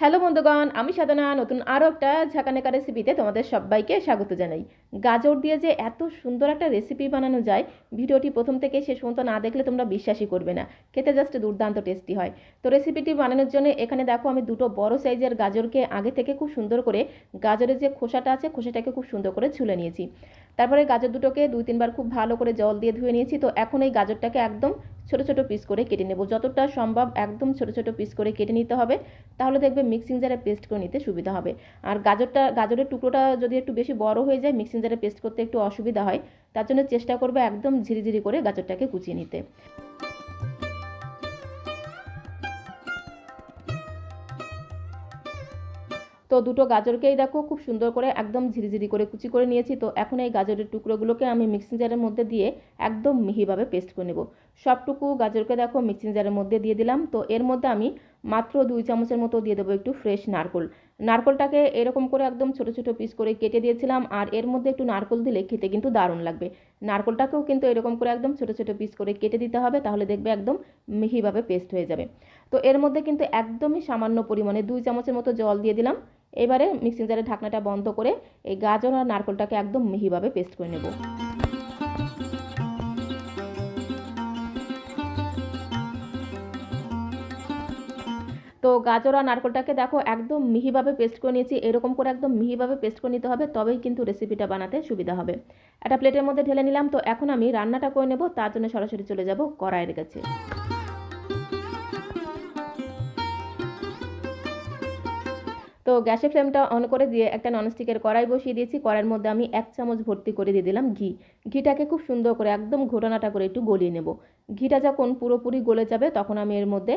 Hello বন্ধুগণ, আমি সাধনা, নতুন আরও একটা ঝাঁকানেকা রেসিপিতে তোমাদের সবাইকে স্বাগত জানাই। গাজর দিয়ে যে এত সুন্দর একটা রেসিপি বানানো যায়, ভিডিওটি প্রথম থেকে শেষ পর্যন্ত না দেখলে তোমরা বিশ্বাসই করবে না। খেতে জাস্ট দুর্দান্ত টেস্টি হয়। তো রেসিপিটি বানানোর জন্য এখানে দেখো, আমি দুটো বড় সাইজের গাজরকে আগে থেকে খুব সুন্দর করে গাজরের যে খোসাটা আছে, খোসাটাকে খুব সুন্দর করে ছুলে নিয়েছি। তারপরে গাজর দুটোকে দুই তিনবার খুব ভালো করে জল দিয়ে ধুয়ে নিয়েছি। তো এখন এই গাজরটাকে একদম ছোট ছোট পিস করে কেটে নেব। যতটা সম্ভব একদম ছোট ছোট পিস করে কেটে নিতে হবে। তাহলে দেখবে মিক্সিং জারে পেস্ট করে নিতে সুবিধা হবে। আর গাজরটা, গাজরের টুকরোটা যদি একটু বেশি বড় হয়ে যায় মিক্সিং জারে পেস্ট করতে একটু অসুবিধা হয়, তার জন্য চেষ্টা করবে একদম ঝিরিঝিরি করে গাজরটাকে কুচিয়ে নিতে। তো দুটো গাজরকেই দেখো খুব সুন্দর করে একদম ঝিরিঝিরি করে কুচি করে নিয়েছি। তো এখন এই গাজরের টুকরোগুলোকে আমি মিক্সিং জারের মধ্যে দিয়ে একদম মিহিভাবে পেস্ট করে নেব। সবটুকু গাজরকে দেখো মিক্সিং জারের মধ্যে দিয়ে দিলাম। তো এর মধ্যে আমি মাত্র দুই চামচের মতো দিয়ে দেবো একটু ফ্রেশ নারকোল। নারকোলটাকে এরকম করে একদম ছোট ছোট পিস করে কেটে দিয়েছিলাম। আর এর মধ্যে একটু নারকোল দিলে খেতে কিন্তু দারুণ লাগবে। নারকোলটাকেও কিন্তু এরকম করে একদম ছোট ছোট পিস করে কেটে দিতে হবে, তাহলে দেখবে একদম মিহিভাবে পেস্ট হয়ে যাবে। তো এর মধ্যে কিন্তু একদমই সামান্য পরিমাণে দুই চামচের মতো জল দিয়ে দিলাম। এবারে মিক্সিং জারের ঢাকনাটা বন্ধ করে এই গাজর আর নারকোলটাকে একদম মিহিভাবে পেস্ট করে নেব। তো গাজর আর নারকোলটাকে দেখো একদম মিহিভাবে পেস্ট করে নিয়েছি, এরকম করে একদম মিহিভাবে পেস্ট করে নিতে হবে, তবেই কিন্তু রেসিপিটা বানাতে সুবিধা হবে। একটা প্লেটের মধ্যে ঢেলে নিলাম, তো এখন আমি রান্নাটা করে নেব, তার জন্য সরাসরি চলে যাব কড়াইয়ের কাছে। তো গ্যাসের ফ্লেমটা অন করে দিয়ে একটা ননস্টিকের কড়াই বসিয়ে দিয়েছি। কড়াইয়ের মধ্যে আমি এক চামচ ভর্তি করে দিয়ে দিলাম ঘি। ঘিটাকে খুব সুন্দর করে, একদম ঘোটানাটা করে একটু গলিয়ে নেব। ঘিটা যখন পুরোপুরি গলে যাবে, তখন আমি এর মধ্যে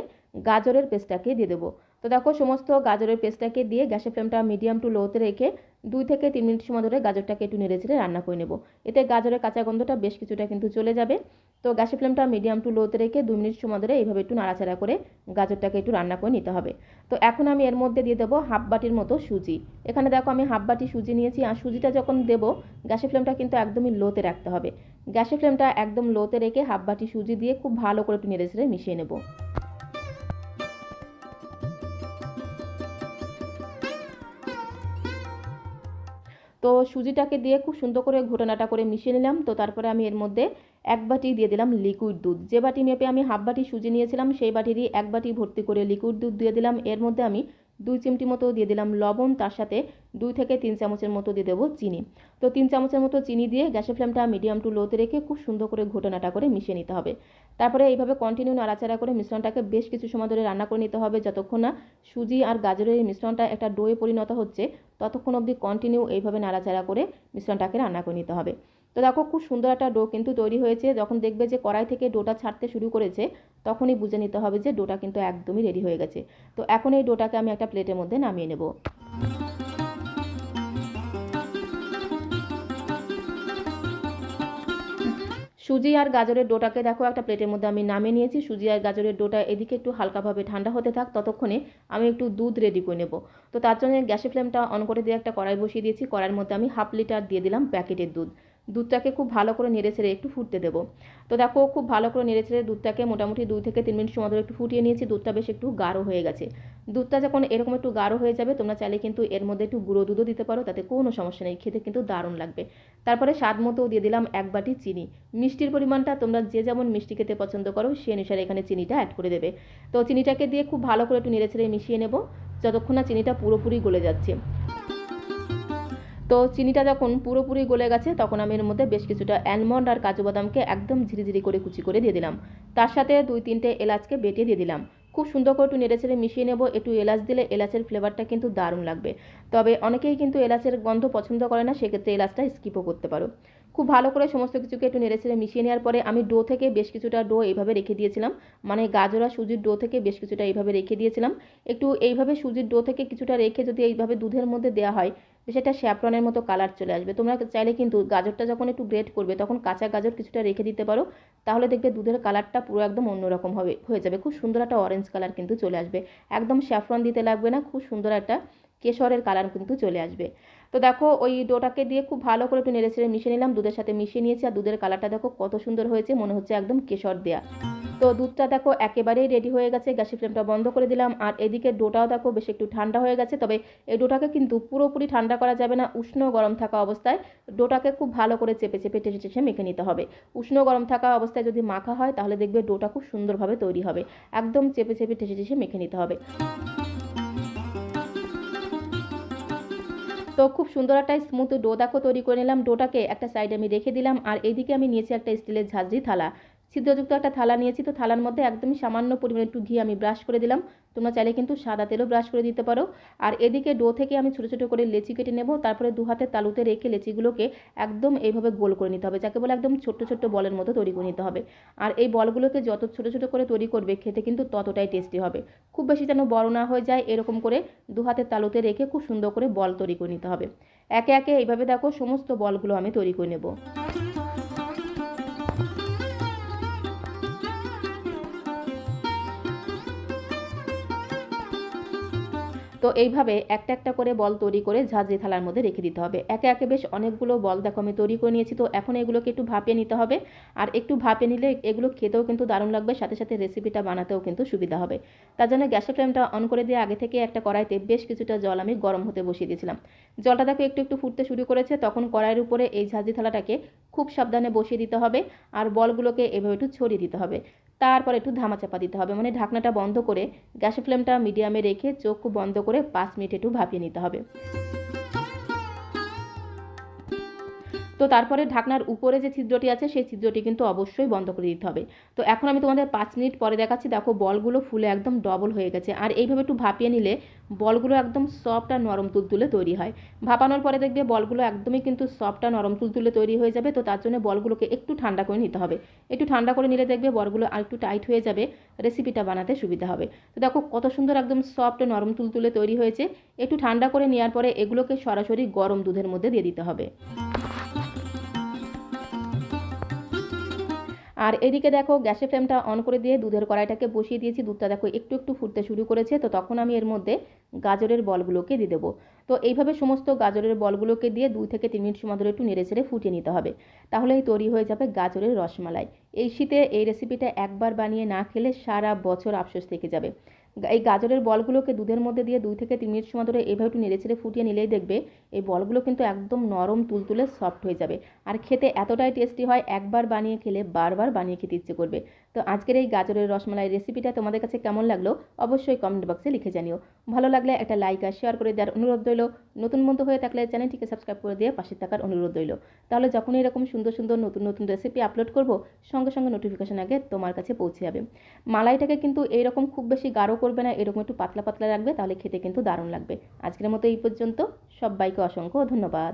গাজরের পেস্টটাকে দিয়ে দেবো। তো দেখো, সমস্ত গাজরের পেস্টটাকে দিয়ে গ্যাসের ফ্লেমটা মিডিয়াম টু লোতে রেখে দুই থেকে তিন মিনিট সময় ধরে গাজরটাকে একটু নেড়ে রান্না করে নেব। এতে গাজরের কাঁচা গন্ধটা বেশ কিছুটা কিন্তু চলে যাবে। তো গ্যাসের ফ্লেমটা মিডিয়াম টু লোতে রেখে দু মিনিট সময় ধরে এইভাবে একটু নাড়াচাড়া করে গাজরটাকে একটু রান্না করে নিতে হবে। তো এখন আমি এর মধ্যে দিয়ে দেবো হাফ বাটির মতো সুজি। এখানে দেখো আমি হাফ বাটি সুজি নিয়েছি আর সুজিটা যখন দেবো, গ্যাসের ফ্লেমটা কিন্তু একদমই লোতে রাখতে হবে। গ্যাসের ফ্লেমটা একদম লোতে রেখে হাফ বাটি সুজি দিয়ে খুব ভালো করে একটু নেড়ে মিশিয়ে নেব। তো সুজিটাকে দিয়ে খুব সুন্দর করে ঘোটানাটা করে মিশিয়ে নিলাম। তো তারপরে আমি এর মধ্যে এক বাটি দিয়ে দিলাম লিকুইড দুধ। যে বাটি মেপে আমি হাফ বাটি সুজি নিয়েছিলাম, সেই বাটিরই এক বাটি ভর্তি করে লিকুইড দুধ দিয়ে দিলাম। এর মধ্যে আমি দুই চিমটি মতো দিয়ে দিলাম লবণ, তার সাথে দুই থেকে তিন চামচের মতো দিয়ে দেবো চিনি। তো তিন চামচের মতো চিনি দিয়ে গ্যাসের ফ্লেমটা মিডিয়াম টু লোতে রেখে খুব সুন্দর করে ঘোটানাটা করে মিশিয়ে নিতে হবে। তারপরে এইভাবে কন্টিনিউ নাড়াচাড়া করে মিশ্রণটাকে বেশ কিছু সময় ধরে রান্না করে নিতে হবে। যতক্ষণ না সুজি আর গাজরের এই মিশ্রণটা একটা ডোয়ে পরিণত হচ্ছে, ততক্ষণ অবধি কন্টিনিউ এইভাবে নাড়াচাড়া করে মিশ্রণটাকে রান্না করে নিতে হবে। তো দেখো খুব সুন্দর একটা ডো কিন্তু তৈরি হয়েছে। যখন দেখবে যে কড়াই থেকে ডোটা ছাড়তে শুরু করেছে, তখনই বুঝে নিতে হবে যে ডোটা কিন্তু একদমই রেডি হয়ে গেছে। তো এখন এই ডোটাকে আমি একটা প্লেটের মধ্যে নামিয়ে নেব। সুজি আর গাজরের ডোটাকে দেখো একটা প্লেটের মধ্যে আমি নামিয়ে নিয়েছি। সুজি আর গাজরের ডোটা এদিকে একটু হালকাভাবে ঠান্ডা হতে থাক, ততক্ষণে আমি একটু দুধ রেডি করে নেব। তো তার জন্য গ্যাসের ফ্লেমটা অন করে দিয়ে একটা কড়াই বসিয়ে দিয়েছি। কড়াইয়ের মধ্যে আমি হাফ লিটার দিয়ে দিলাম প্যাকেটের দুধ। দুধটাকে খুব ভালো করে নেড়ে ছেড়ে একটু ফুটতে দেবো। তো দেখো, খুব ভালো করে নেড়ে ছেড়ে দুধটাকে মোটামুটি দুই থেকে তিন মিনিট সময় ধরে একটু ফুটিয়ে নিয়েছি। দুধটা বেশ একটু গাঢ় হয়ে গেছে। দুধটা যখন এরকম একটু গাঢ় হয়ে যাবে, তোমরা চাইলে কিন্তু এর মধ্যে একটু গুঁড়ো দুধও দিতে পারো, তাতে কোনো সমস্যা নেই, খেতে কিন্তু দারুণ লাগবে। তারপরে স্বাদ মতো দিয়ে দিলাম এক বাটি চিনি। মিষ্টির পরিমাণটা তোমরা যে যেমন মিষ্টি খেতে পছন্দ করো, সে অনুসারে এখানে চিনিটা অ্যাড করে দেবে। তো চিনিটাকে দিয়ে খুব ভালো করে একটু নেড়ে ছেড়ে মিশিয়ে নেব, যতক্ষণ না চিনিটা পুরোপুরি গলে যাচ্ছে। তো চিনিটা যখন পুরোপুরি গলে গেছে, তখন আমি এর মধ্যে বেশ কিছুটা অ্যালমন্ড আর কাজু বাদামকে একদম ঝিরিঝিরি করে কুচি করে দিয়ে দিলাম। তার সাথে দুই তিনটে এলাচকে বেটে দিয়ে দিলাম। খুব সুন্দর করে একটু নেড়ে ছেড়ে মিশিয়ে নেব, একটু এলাচ দিলে এলাচের ফ্লেভারটা কিন্তু দারুণ লাগবে। তবে অনেকেই কিন্তু এলাচের গন্ধ পছন্দ করে না, সেক্ষেত্রে এলাচটা স্কিপও করতে পারো। খুব ভালো করে সমস্ত কিছুকে একটু নেড়ে ছেড়ে মিশিয়ে নেওয়ার পরে আমি ডো থেকে বেশ কিছুটা ডো এইভাবে রেখে দিয়েছিলাম। মানে গাজরা সুজির ডো থেকে বেশ কিছুটা এইভাবে রেখে দিয়েছিলাম। একটু এইভাবে সুজির ডো থেকে কিছুটা রেখে যদি এইভাবে দুধের মধ্যে দেওয়া হয় সেটা স্যাফরনের মতো কালার চলে আসবে। তোমরা চাইলে কিন্তু গাজরটা যখন একটু গ্রেট করবে, তখন কাঁচা গাজর কিছুটা রেখে দিতে পারো। তাহলে দেখবে দুধের কালারটা পুরো একদম অন্যরকম হবে, হয়ে যাবে। খুব সুন্দর একটা অরেঞ্জ কালার কিন্তু চলে আসবে। একদম শ্যাফরন দিতে লাগবে না, খুব সুন্দর একটা কেশরের কালার কিন্তু চলে আসবে। তো দেখো, ওই ডোটাকে দিয়ে খুব ভালো করে একটু নেড়ে ছেড়ে মিশিয়ে নিলাম, দুধের সাথে মিশিয়ে নিয়েছি আর দুধের কালারটা দেখো কত সুন্দর হয়েছে, মনে হচ্ছে একদম কেশর দেয়া। তো দুধটা দেখো একেবারেই রেডি হয়ে গেছে, গ্যাসের ফ্লেমটা বন্ধ করে দিলাম আর এদিকে ডোটাও দেখো বেশ একটু ঠান্ডা হয়ে গেছে, তবে এই ডোটাকে কিন্তু পুরোপুরি ঠান্ডা করা যাবে না, উষ্ণ গরম থাকা অবস্থায় ডোটাকে খুব ভালো করে চেপে চেপে টেসে টেসে মেখে নিতে হবে। উষ্ণ গরম থাকা অবস্থায় যদি মাখা হয় তাহলে দেখবে ডোটা খুব সুন্দরভাবে তৈরি হবে, একদম চেপে চেপে টেসে টেসে মেখে নিতে হবে। তো খুব সুন্দর একটা স্মুথ ডো দেখো তৈরি করে নিলাম। ডোটাকে একটা সাইডে আমি রেখে দিলাম। আর এদিকে আমি নিয়েছি একটা স্টিলের ঝাঁঝরি থালা। ছিদ্রযুক্ত একটা থালা নিয়েছি, তো থালার মধ্যে একদমই সামান্য পরিমাণে একটু ঘি আমি ব্রাশ করে দিলাম। তোমরা চাইলে কিন্তু সাদা তেলও ব্রাশ করে দিতে পারো। আর এদিকে ডো থেকে আমি ছোটো ছোটো করে লেচি কেটে নেব, তারপরে দু হাতে তালুতে রেখে লেচিগুলোকে একদম এইভাবে গোল করে নিতে হবে, যাকে বলে একদম ছোট্ট ছোট্ট বলের মতো তৈরি করে নিতে হবে। আর এই বলগুলোকে যত ছোটো ছোটো করে তৈরি করবে, খেতে কিন্তু ততটাই টেস্টি হবে। খুব বেশি যেন বড় না হয়ে যায়, এরকম করে দু হাতে তালুতে রেখে খুব সুন্দর করে বল তৈরি করে নিতে হবে। একে একে এইভাবে দেখো, সমস্ত বলগুলো আমি তৈরি করে নেব। তো এইভাবে একটা একটা করে বল তৈরি করে ঝাঁঝরি থালার মধ্যে রেখে দিতে হবে। একে একে বেশ অনেকগুলো বল দেখো আমি তৈরি করে নিয়েছি, তো এখন এগুলোকে একটু ভাপিয়ে নিতে হবে। আর একটু ভাপিয়ে নিলে এগুলো খেতেও কিন্তু দারুণ লাগবে, সাথে সাথে রেসিপিটা বানাতেও কিন্তু সুবিধা হবে। তার জন্য গ্যাসের ফ্লেমটা অন করে দিয়ে আগে থেকে একটা কড়াইতে বেশ কিছুটা জল আমি গরম হতে বসিয়ে দিয়েছিলাম। জলটা দেখো একটু একটু ফুটতে শুরু করেছে, তখন কড়াইয়ের উপরে এই ঝাঁঝরি থালাটাকে খুব সাবধানে বসিয়ে দিতে হবে। আর বলগুলোকে এভাবে একটু ছড়িয়ে দিতে হবে। তারপর একটু ধামা চাপা দিতে হবে। মানে ঢাকনাটা বন্ধ করে গ্যাসের ফ্লেমটা মিডিয়ামে রেখে চোখ বন্ধ করে পাঁচ মিনিট একটু ভাপিয়ে নিতে হবে। তো তারপরে ঢাকনার উপরে যে ছিদ্রটি আছে, সেই ছিদ্রটি কিন্তু অবশ্যই বন্ধ করে দিতে হবে। তো এখন আমি তোমাদের পাঁচ মিনিট পরে দেখাচ্ছি, দেখো বলগুলো ফুলে একদম ডবল হয়ে গেছে। আর এইভাবে একটু ভাপিয়ে নিলে বলগুলো একদম সফট আর নরম তুলতুলে তৈরি হয়। ভাপানোর পরে দেখবে বলগুলো একদমই কিন্তু সফট আর নরম তুলতুলে তৈরি হয়ে যাবে। তো তার জন্য বলগুলোকে একটু ঠান্ডা করে নিতে হবে। একটু ঠান্ডা করে নিলে দেখবে বলগুলো আর একটু টাইট হয়ে যাবে। রেসিপিটা বানাতে সুবিধা হবে। তো দেখো কত সুন্দর একদম সফট নরম তুলতুলে তৈরি হয়েছে। একটু ঠান্ডা করে নেওয়ার পরে এগুলোকে সরাসরি গরম দুধের মধ্যে দিয়ে দিতে হবে। আর এদিকে দেখো, গ্যাসের ফ্লেমটা অন করে দিয়ে দুধের কড়াইটাকে বসিয়ে দিয়েছি। দুধটা দেখো, একটু একটু ফুটতে শুরু করেছে। তো তখন আমি এর মধ্যে গাজরের বলগুলোকে দিয়ে দেবো। তো এইভাবে সমস্ত গাজরের বলগুলোকে দিয়ে দুই থেকে তিন মিনিট সময় ধরে একটু নেড়ে ছেড়ে ফুটিয়ে নিতে হবে। তাহলেই তৈরি হয়ে যাবে গাজরের রসমালাই। এই শীতে এই রেসিপিটা একবার বানিয়ে না খেলে সারা বছর আফসোস থেকে যাবে। এই গাজরের বলগুলোকে দুধের মধ্যে দিয়ে দুই থেকে তিন মিনিট সময় ধরে এভাবে একটু নেড়ে ছেড়ে ফুটিয়ে নিলেই দেখবে এই বলগুলো কিন্তু একদম নরম, তুলতুলে সফট হয়ে যাবে। আর খেতে এতটাই টেস্টি হয়, একবার বানিয়ে খেলে বারবার বানিয়ে খেতে ইচ্ছে করবে। তো আজকের এই গাজরের রসমালাই রেসিপিটা তোমাদের কাছে কেমন লাগল অবশ্যই কমেন্ট বক্সে লিখে জানিও। ভালো লাগলে একটা লাইক আর শেয়ার করে দেওয়ার অনুরোধ রইল। নতুন বন্ধু হয়ে থাকলে চ্যানেলটিকে সাবস্ক্রাইব করে দিয়ে পাশে থাকার অনুরোধ রইল। তাহলে যখন এরকম সুন্দর সুন্দর নতুন নতুন রেসিপি আপলোড করব, সঙ্গে সঙ্গে নোটিফিকেশন আগে তোমার কাছে পৌঁছে যাবে। মালাইটাকে কিন্তু এইরকম খুব বেশি গাঢ় করবে না, এরকম একটু পাতলা পাতলা রাখবে, তাহলে খেতে কিন্তু দারুণ লাগবে। আজকের মতো এই পর্যন্ত। সবাইকে অসংখ্য ধন্যবাদ।